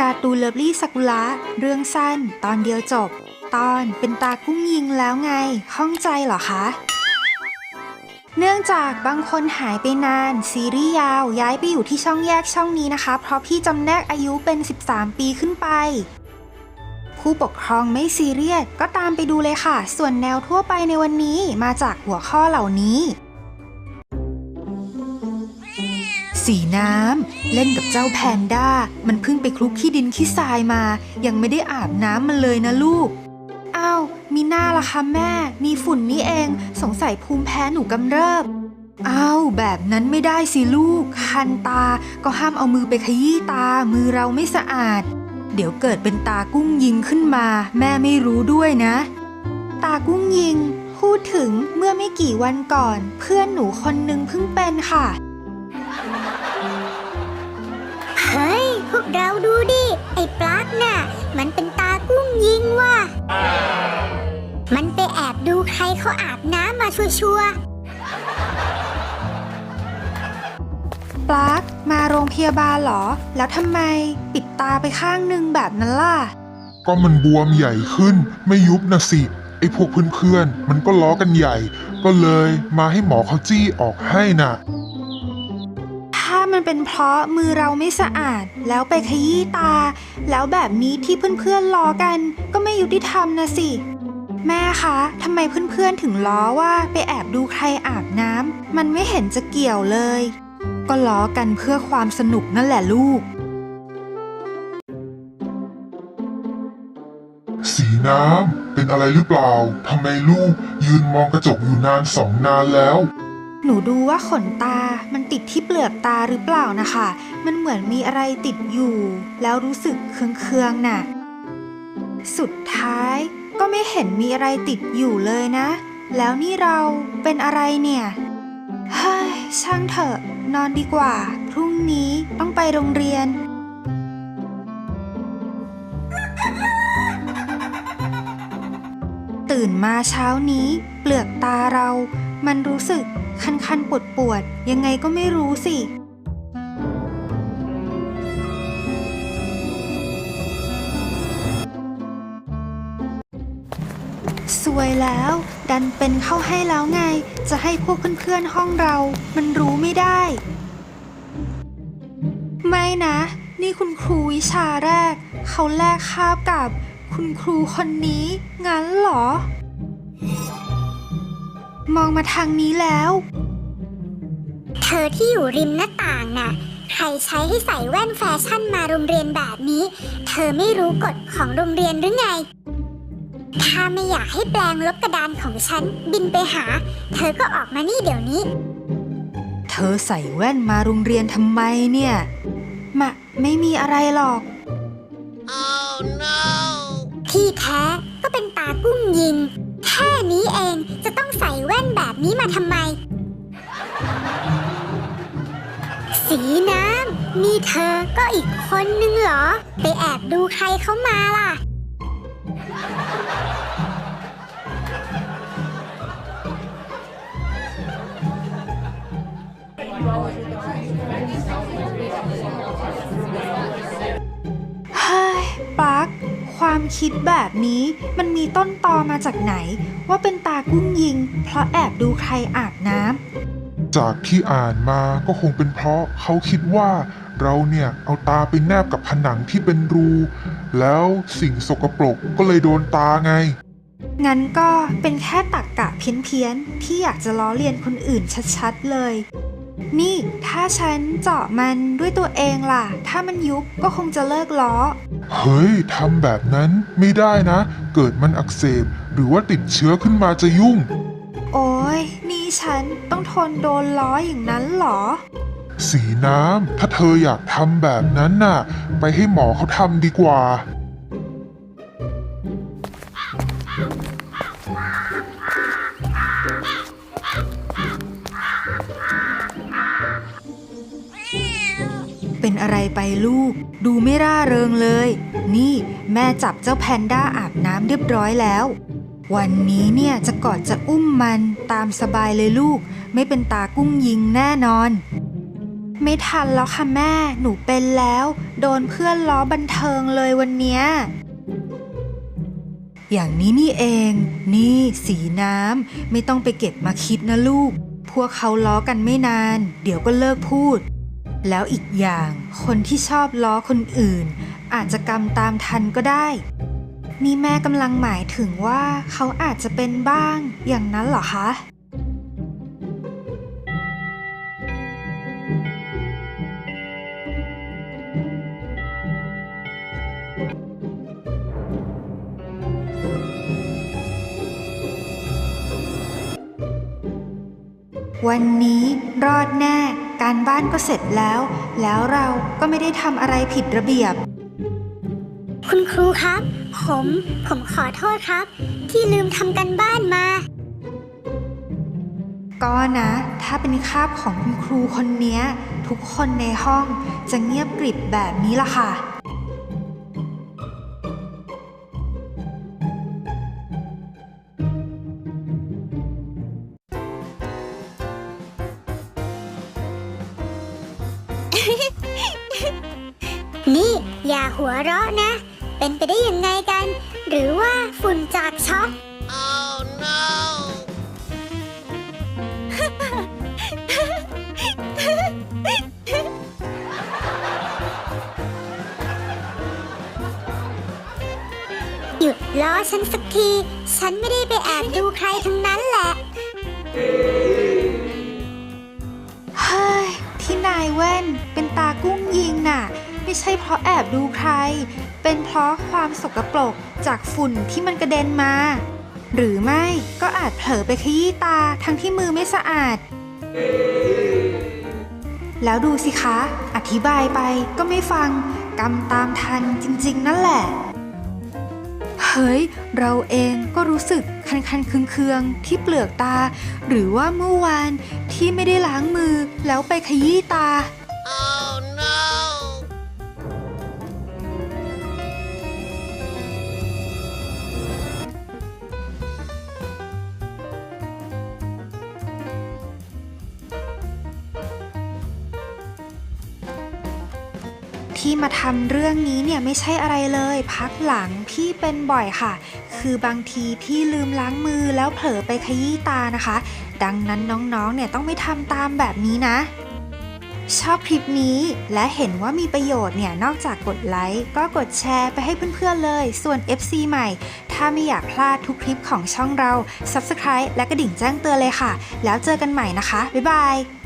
การ์ตูนเลิฟลี่สักุระเรื่องสั้น ตอนเดียวจบ ตอนเป็นตากุ้งยิงแล้วไงข้องใจเหรอคะ เนื่องจากบางคนหายไปนาน ซีรีส์ยาวย้ายไปอยู่ที่ช่องแยกช่องนี้นะคะ เพราะพี่จำแนกอายุเป็น 13 ปีขึ้นไป ผู้ปกครองไม่ซีเรียสก็ตามไปดูเลยค่ะ ส่วนแนวทั่วไปในวันนี้มาจากหัวข้อเหล่านี้ สีน้ำเล่นกับเจ้าแพนด้า มันเพิ่งไปคลุกขี้ดินขี้ทรายมา ยังไม่ได้อาบน้ำมันเลยนะลูก อ้าว มีหน้าละคะแม่ มีฝุ่นนี่เอง สงสัยภูมิแพ้หนูกำเริบ อ้าว แบบนั้นไม่ได้สิลูก คันตา ก็ห้ามเอามือไปขยี้ตา มือเราไม่สะอาด เดี๋ยวเกิดเป็นตากุ้งยิงขึ้นมา แม่ไม่รู้ด้วยนะ ตากุ้งยิง พูดถึงเมื่อไม่กี่วันก่อน เพื่อนหนูคนนึงเพิ่งเป็นค่ะ เฮ้ย พวกเราดูดิ ไอ้ปลั๊กน่ะ มันเป็นตากุ้งยิงว่ะ มันไปแอบดูใครเขาอาบน้ำมาชัวร์ปลั๊กมาโรงพยาบาลเหรอ แล้วทำไมปิดตาไปข้างหนึ่งแบบนั้นล่ะ ก็มันบวมใหญ่ขึ้นไม่ยุบนะสิ ไอ้พวกเพื่อนๆ มันก็ล้อกันใหญ่ ก็เลยมาให้หมอเขาจี้ออกให้น่ะถ้า มันเป็นเพราะมือเราไม่สะอาด แล้วไปขยี้ตา แล้วแบบนี้ที่เพื่อนๆล้อกัน ก็ไม่ยุติธรรมนะสิ แม่คะทำไมเพื่อนๆถึงล้อว่าไปแอบดูใครอาบน้ำมันไม่เห็นจะเกี่ยวเลย ก็ล้อกันเพื่อความสนุกนั่นแหละลูก สีน้ำเป็นอะไรหรือเปล่าทำไมลูกยืนมองกระจกอยู่นานสองนานแล้ว หนูดูว่าขนตา มันติดที่เปลือกตาหรือเปล่านะคะ มันเหมือนมีอะไรติดอยู่ แล้วรู้สึกเคืองๆน่ะ สุดท้ายก็ไม่เห็นมีอะไรติดอยู่เลยนะ แล้วนี่เราเป็นอะไรเนี่ยเฮ้ยช่างเถอะ นอนดีกว่า พรุ่งนี้ต้องไปโรงเรียนตื่นมาเช้านี้ เปลือกตาเรา มันรู้สึกคันๆปวดปวดๆยังไงก็ไม่รู้สิ สวยแล้ว ดันเป็นเข้าให้แล้วไง จะให้พวกเพื่อนๆห้องเรา มันรู้ไม่ได้ ไม่นะ นี่คุณครูวิชาแรก เขาแลกคาบกับ คุณครูคนนี้ งั้นเหรอ มองมาทางนี้แล้วๆเธอที่อยู่ริมหน้าต่างน่ะ ใครใช้ให้ใส่แว่นแฟชั่นมาโรงเรียนแบบนี้ เธอไม่รู้กฎของโรงเรียนหรือไง ถ้าไม่อยากให้แปลงลบกระดานของฉัน บินไปหา เธอก็ออกมานี่เดี๋ยวนี้ เธอใส่แว่นมาโรงเรียนทำไมเนี่ยมะไม่มีอะไรหรอกที่แท้ก็เป็นตากุ้งยิง แค่นี้เองจะต้อง ใส่แว่นแบบนี้มาทำไม สีน้ำนี่เธอก็อีกคนนึงเหรอ ไปแอบดูใครเขามาล่ะเฮ้ยปลั๊ก ความคิดแบบนี้มันมีต้นตอมาจากไหน ว่าเป็นตากุ้งยิง เพราะแอบดูใครอาบน้ำจากที่อ่านมาก็คงเป็นเพราะเขาคิดว่าเราเนี่ยเอาตาไปแนบกับผนังที่เป็นรู แล้วสิ่งสกปรกก็เลยโดนตาไง งั้นก็เป็นแค่ตักกะเพี้ยนๆที่อยากจะล้อเลียนคนอื่นชัดๆเลย นี่ถ้าฉันเจาะมันด้วยตัวเองล่ะ ถ้ามันยุบก็คงจะเลิกล้อ เฮ้ยทำแบบนั้นไม่ได้นะ เกิดมันอักเสบ หรือว่าติดเชื้อขึ้นมาจะยุ่ง โอ้ยนี่ฉันต้องทนโดนล้ออย่างนั้นเหรอ สีน้ำถ้าเธออยากทำแบบนั้นน่ะ ไปให้หมอเขาทำดีกว่า อะไรไปลูก ดูไม่ร่าเริงเลย นี่แม่จับเจ้าแพนด้าอาบน้ำเรียบร้อยแล้ว วันนี้เนี่ยจะกอดจะอุ้มมันตามสบายเลยลูก ไม่เป็นตากุ้งยิงแน่นอน ไม่ทันแล้วค่ะแม่ หนูเป็นแล้ว โดนเพื่อนล้อบันเทิงเลยวันเนี้ยอย่างนี้นี่เอง นี่สีน้ำ ไม่ต้องไปเก็บมาคิดนะลูก พวกเขาล้อกันไม่นาน เดี๋ยวก็เลิกพูด แล้วอีกอย่างคนที่ชอบล้อคนอื่น อาจจะกรรมตามทันก็ได้ นี่แม่กำลังหมายถึงว่าเขาอาจจะเป็นบ้างอย่างนั้นเหรอคะวันนี้รอดแน่ การบ้านก็เสร็จแล้ว แล้วเราก็ไม่ได้ทำอะไรผิดระเบียบ คุณครูครับ ผม ผมขอโทษครับ ที่ลืมทำกันบ้านมา ก็นะ ถ้าเป็นคาบของคุณครูคนเนี้ยทุกคนในห้องจะเงียบกริบแบบนี้ล่ะค่ะ หัวเราะนะ เป็นไปได้ยังไงกัน หรือว่าฝุ่นจากช็อกหยุดล้อฉันสักที ฉันไม่ได้ไปแอบดูใครทั้งนั้นแหละ เฮ้ยที่นายแว่นเป็นตา ไม่ใช่เพราะแอบดูใคร เป็นเพราะความสกปรกจากฝุ่นที่มันกระเด็นมา หรือไม่ก็อาจเผลอไปขยี้ตาทั้งที่มือไม่สะอาด แล้วดูสิคะ อธิบายไปก็ไม่ฟังกำตามทันจริง ๆ นั่นแหละ เฮ้ย เราเองก็รู้สึกคันๆเคืองๆที่เปลือกตา หรือว่าเมื่อวานที่ไม่ได้ล้างมือแล้วไปขยี้ตา ที่มาทำเรื่องนี้เนี่ยไม่ใช่อะไรเลย พักหลังพี่เป็นบ่อยค่ะ คือบางทีพี่ลืมล้างมือแล้วเผลอไปขยี้ตานะคะ ดังนั้นน้องๆเนี่ยต้องไม่ทำตามแบบนี้นะ ชอบคลิปนี้และเห็นว่ามีประโยชน์เนี่ยนอกจากกดไลค์ก็กดแชร์ไปให้เพื่อนๆเลย ส่วน FC ใหม่ ถ้าไม่อยากพลาดทุกคลิปของช่องเรา Subscribe และกระดิ่งแจ้งเตือนเลยค่ะ แล้วเจอกันใหม่นะคะ บ๊ายบาย